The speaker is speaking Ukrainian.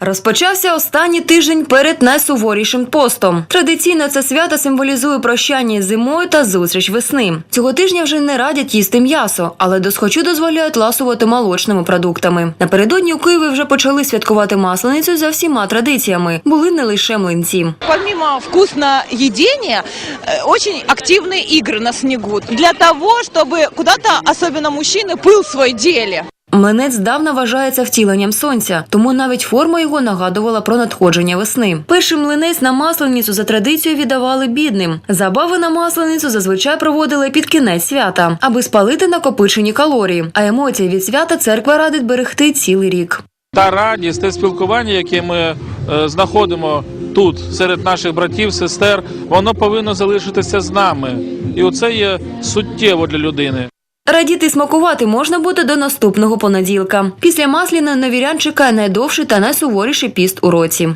Розпочався останній тиждень перед найсуворішим постом. Традиційно це свято символізує прощання з зимою та зустріч весни. Цього тижня вже не радять їсти м'ясо, але досхочу дозволяють ласувати молочними продуктами. Напередодні у Києві вже почали святкувати масленицю за всіма традиціями. Були не лише млинці. Помимо вкусноедения, э, очень активные игры на снегу. Для того, чтобы куда-то, особенно мужчины, пыл свой дели. Млинець здавна вважається втіленням сонця, тому навіть форма його нагадувала про надходження весни. Перший млинець на масленицю за традицією віддавали бідним. Забави на масленицю зазвичай проводили під кінець свята, аби спалити накопичені калорії. А емоції від свята церква радить берегти цілий рік. та радість, те спілкування, яке ми е, знаходимо тут серед наших братів, сестер, воно повинно залишитися з нами, і оце є суттєво для людини. Радіти смакувати можна буде до наступного понеділка. Після масляної на вірян чекає найдовший та найсуворіший піст у році.